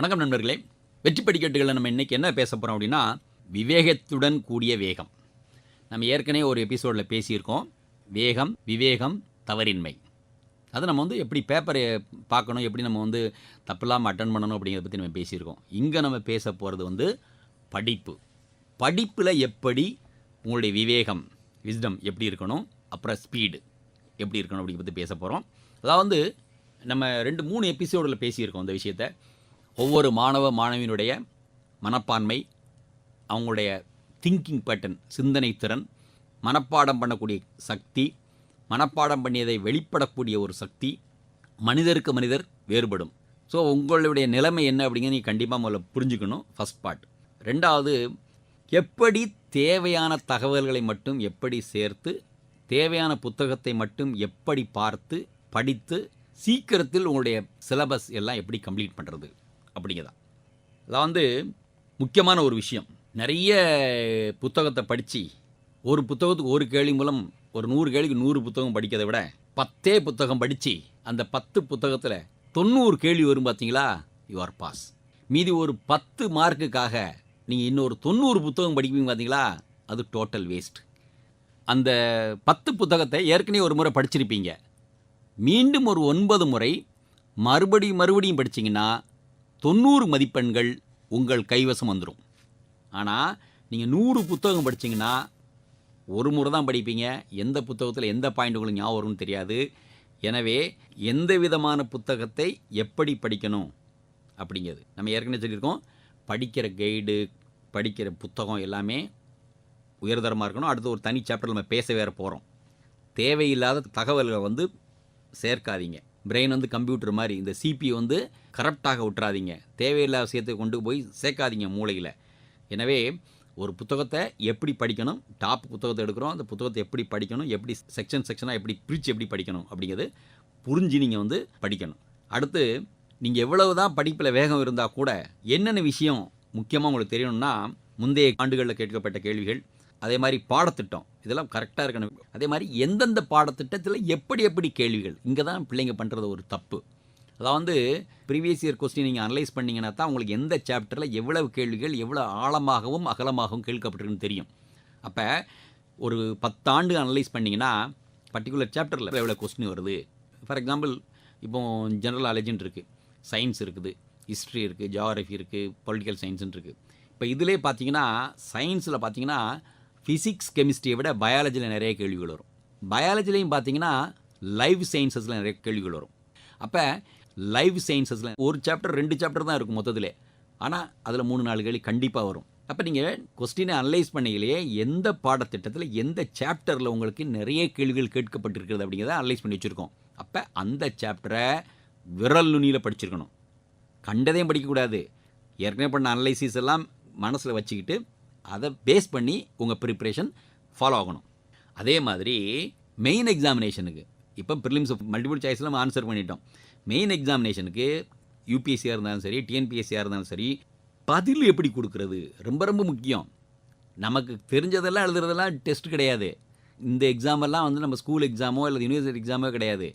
வணக்கம் நண்பர்களே. வெற்றி படிக்கட்டுகளில் நம்ம இன்றைக்கி என்ன பேச போகிறோம் அப்படின்னா விவேகத்துடன் கூடிய வேகம். நம்ம ஏற்கனவே ஒரு எபிசோடில் பேசியிருக்கோம். வேகம் விவேகம் தவறின்மை. அதை நம்ம வந்து எப்படி பேப்பரை பார்க்கணும் எப்படி நம்ம வந்து தப்பில்லாமல் அட்டன் பண்ணணும் அப்படிங்கிறத பற்றி நம்ம பேசியிருக்கோம். இங்கே நம்ம பேச போகிறது வந்து படிப்பு. படிப்பில் எப்படி உங்களுடைய விவேகம் விஸ்டம் எப்படி இருக்கணும் அப்புறம் ஸ்பீடு எப்படி இருக்கணும் அப்படிங்கிறத பற்றி பேச போகிறோம் அதாவது நம்ம ரெண்டு மூணு எபிசோடில் பேசியிருக்கோம் இந்த விஷயத்த. ஒவ்வொரு மாணவ மாணவியினுடைய மனப்பான்மை அவங்களுடைய திங்கிங் பேட்டர்ன் சிந்தனை திறன் மனப்பாடம் பண்ணக்கூடிய சக்தி மனப்பாடம் பண்ணியதை வெளிப்படக்கூடிய ஒரு சக்தி மனிதருக்கு மனிதர் வேறுபடும். ஸோ உங்களுடைய நிலைமை என்ன அப்படிங்கிறத நீங்கள் கண்டிப்பாக முதல்ல புரிஞ்சுக்கணும் ஃபஸ்ட் பார்ட் ரெண்டாவது எப்படி தேவையான தகவல்களை மட்டும் எப்படி சேர்த்து தேவையான புத்தகத்தை மட்டும் எப்படி பார்த்து படித்து சீக்கிரத்தில் உங்களுடைய சிலபஸ் எல்லாம் எப்படி கம்ப்ளீட் பண்ணுறது அப்படிங்கிறதா அதான் வந்து முக்கியமான ஒரு விஷயம். நிறைய புத்தகத்தை படித்து ஒரு புத்தகத்துக்கு ஒரு கேள்வி மூலம் ஒரு நூறு கேள்விக்கு நூறு புத்தகம் படிக்கிறதை விட பத்தே புத்தகம் படித்து அந்த பத்து புத்தகத்தில் தொண்ணூறு கேள்வி வரும் பார்த்தீங்களா யூ ஆர் பாஸ் மீதி ஒரு பத்து மார்க்குக்காக நீங்கள் இன்னொரு தொண்ணூறு புத்தகம் படிப்பீங்க பார்த்தீங்களா அது டோட்டல் வேஸ்ட் அந்த பத்து புத்தகத்தை ஏற்கனவே ஒரு முறை படிச்சிருப்பீங்க. மீண்டும் ஒரு ஒன்பது முறை மறுபடியும் மறுபடியும் படிச்சீங்கன்னா தொண்ணூறு மதிப்பெண்கள் உங்கள் கைவசம் வந்துடும் ஆனால் நீங்கள் நூறு புத்தகம் படிச்சீங்கன்னா ஒரு முறை தான் படிப்பீங்க. எந்த புத்தகத்தில் எந்த பாயிண்ட் உங்களுக்கு ஞாபகம் வரும்னு தெரியாது. எனவே எந்த விதமான புத்தகத்தை எப்படி படிக்கணும் அப்படிங்கிறது. நம்ம ஏற்கனவே சொல்லியிருக்கோம் படிக்கிற கைடு படிக்கிற புத்தகம் எல்லாமே உயர்தரமாக இருக்கணும். அடுத்து ஒரு தனி சாப்டர் நம்ம பேச வேற போகிறோம் தேவையில்லாத தகவல்களை வந்து சேர்க்காதீங்க. பிரெயின் வந்து கம்ப்யூட்டர் மாதிரி. இந்த சிபி வந்து கரப்டாக விட்டுறாதீங்க. தேவையில்லாத விஷயத்தை கொண்டு போய் சேர்க்காதீங்க மூளையில். எனவே ஒரு புத்தகத்தை எப்படி படிக்கணும்? டாப் புத்தகத்தை எடுக்கிறோம். அந்த புத்தகத்தை எப்படி படிக்கணும்? எப்படி செக்ஷன் செக்ஷனாக எப்படி பிரித்து எப்படி படிக்கணும்? அப்படிங்கிறது புரிஞ்சு நீங்கள் வந்து படிக்கணும். அடுத்து நீங்கள் எவ்வளவு தான் படிப்பில் வேகம் இருந்தால் கூட என்னென்ன விஷயம் முக்கியமாக உங்களுக்கு தெரியணும்னா முந்தைய ஆண்டுகளில் கேட்கப்பட்ட கேள்விகள் அதே மாதிரி பாடத்திட்டம். இதெல்லாம் கரெக்டாக இருக்கணும். அதே மாதிரி எந்தெந்த பாடத்திட்டத்தில் எப்படி எப்படி கேள்விகள்? இங்கே தான் பிள்ளைங்க பண்ணுறது ஒரு தப்பு. அதாவது வந்து ப்ரீவியஸ் இயர் கொஸ்டின் நீங்கள் அனலைஸ் பண்ணீங்கன்னா தான் உங்களுக்கு எந்த சாப்டரில் எவ்வளவு கேள்விகள் எவ்வளோ ஆழமாகவும் அகலமாகவும் கேட்கப்பட்டிருக்குன்னு தெரியும். அப்போ ஒரு பத்தாண்டு அனலைஸ் பண்ணிங்கன்னா பர்டிகுலர் சாப்டரில் எவ்வளோ கொஸ்டின் வருது? ஃபார் எக்ஸாம்பிள் இப்போ ஜென்ரல் நாலேஜுன்னு இருக்குது சயின்ஸ் இருக்குது. ஹிஸ்ட்ரி இருக்குது ஜியாகிரஃபி இருக்குது பொலிட்டிக்கல் சயின்ஸுன்னு இருக்குது இப்போ இதிலே பார்த்தீங்கன்னா சயின்ஸில் பார்த்தீங்கன்னா ஃபிசிக்ஸ் கெமிஸ்ட்ரியை விட பயாலஜியில் நிறைய கேள்விகள் வரும். பயாலஜிலையும் பார்த்தீங்கன்னா லைவ் சயின்சஸில் நிறைய கேள்விகள் வரும். அப்போ லைவ் சயின்சஸில் ஒரு சாப்டர் ரெண்டு சாப்டர் தான் இருக்கும் மொத்தத்தில். ஆனால் அதில் மூணு நாலு கேள்வி கண்டிப்பாக வரும். அப்போ நீங்கள் கொஸ்டினை அனலைஸ் பண்ணையிலேயே எந்த பாடத்திட்டத்தில் எந்த சாப்டரில் உங்களுக்கு நிறைய கேள்விகள் கேட்கப்பட்டிருக்கிறது அப்படிங்கிறத அனலைஸ் பண்ணி வச்சுருக்கோம். அப்போ அந்த சாப்டரை விரல் நுனியில் படிச்சிருக்கணும். கண்டதையும் படிக்கக்கூடாது. ஏற்கனவே பண்ண அனலைசிஸ் எல்லாம் மனசில் வச்சுக்கிட்டு அதை பேஸ் பண்ணி உங்கள் ப்ரிப்ரேஷன் ஃபாலோ ஆகணும். அதே மாதிரி மெயின் எக்ஸாமினேஷனுக்கு இப்போ ப்ரிலிம்ஸ் மல்டிபிள் சாய்ஸில் நம்ம ஆன்சர் பண்ணிட்டோம். மெயின் எக்ஸாமினேஷனுக்கு யூபிஎஸ்சியாக இருந்தாலும் சரி டிஎன்பிஎஸ்சியாக இருந்தாலும் சரி பதில் எப்படி கொடுக்குறது? ரொம்ப ரொம்ப முக்கியம். நமக்கு தெரிஞ்சதெல்லாம் எழுதுறதெல்லாம் டெஸ்ட் கிடையாது. இந்த எக்ஸாமெல்லாம் வந்து நம்ம ஸ்கூல் எக்ஸாமோ இல்லை யூனிவர்சிட்டி எக்ஸாமோ கிடையாது.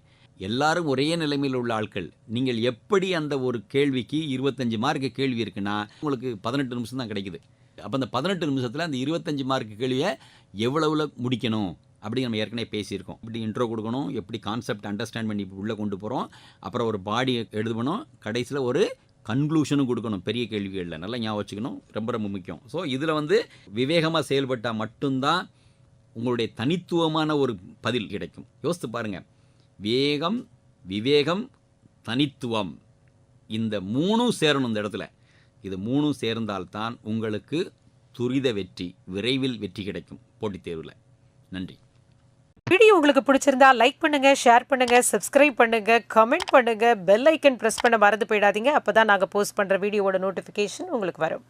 எல்லாரும் ஒரே நிலைமையில் உள்ள ஆட்கள். நீங்கள் எப்படி அந்த ஒரு கேள்விக்கு இருபத்தஞ்சி மார்க்கு கேள்வி இருக்குன்னா உங்களுக்கு பதினெட்டு நிமிஷம் தான் கிடைக்குது. அப்போ அந்த பதினெட்டு நிமிஷத்தில் அந்த இருபத்தஞ்சி மார்க் கேள்வியை எவ்வளவுல முடிக்கணும் அப்படி நம்ம ஏற்கனவே பேசியிருக்கோம். இப்படி இன்ட்ரோ கொடுக்கணும் எப்படி கான்செப்ட் அண்டர்ஸ்டாண்ட் பண்ணி உள்ளே கொண்டு போகிறோம் அப்புறம் ஒரு பாடி எழுதணும் கடைசியில் ஒரு கன்க்ளூஷனும் கொடுக்கணும் பெரிய கேள்விகளில். நல்லா ஞாபகம் வச்சுக்கணும் ரொம்ப ரொம்ப முக்கியம். ஸோ இதில் வந்து விவேகமாக செயல்பட்டால் மட்டும்தான் உங்களுடைய தனித்துவமான ஒரு பதில் கிடைக்கும். யோசித்து பாருங்கள் வேகம் விவேகம் தனித்துவம். இந்த மூணும் சேரணும் இந்த இடத்துல. இது மூணும் சேர்ந்தால்தான் உங்களுக்கு துரித வெற்றி விரைவில் வெற்றி கிடைக்கும். போட்டித் தேர்வில். நன்றி. வீடியோ உங்களுக்கு பிடிச்சிருந்தா லைக் பண்ணுங்க ஷேர் பண்ணுங்க சப்ஸ்கிரைப் பண்ணுங்க கமெண்ட் பண்ணுங்க பெல் ஐக்கன் ப்ரெஸ் பண்ண மறந்து போயிடாதீங்க. அப்போதான் நாங்கள் போஸ்ட் பண்ற வீடியோவோட நோட்டிஃபிகேஷன் உங்களுக்கு வரும்.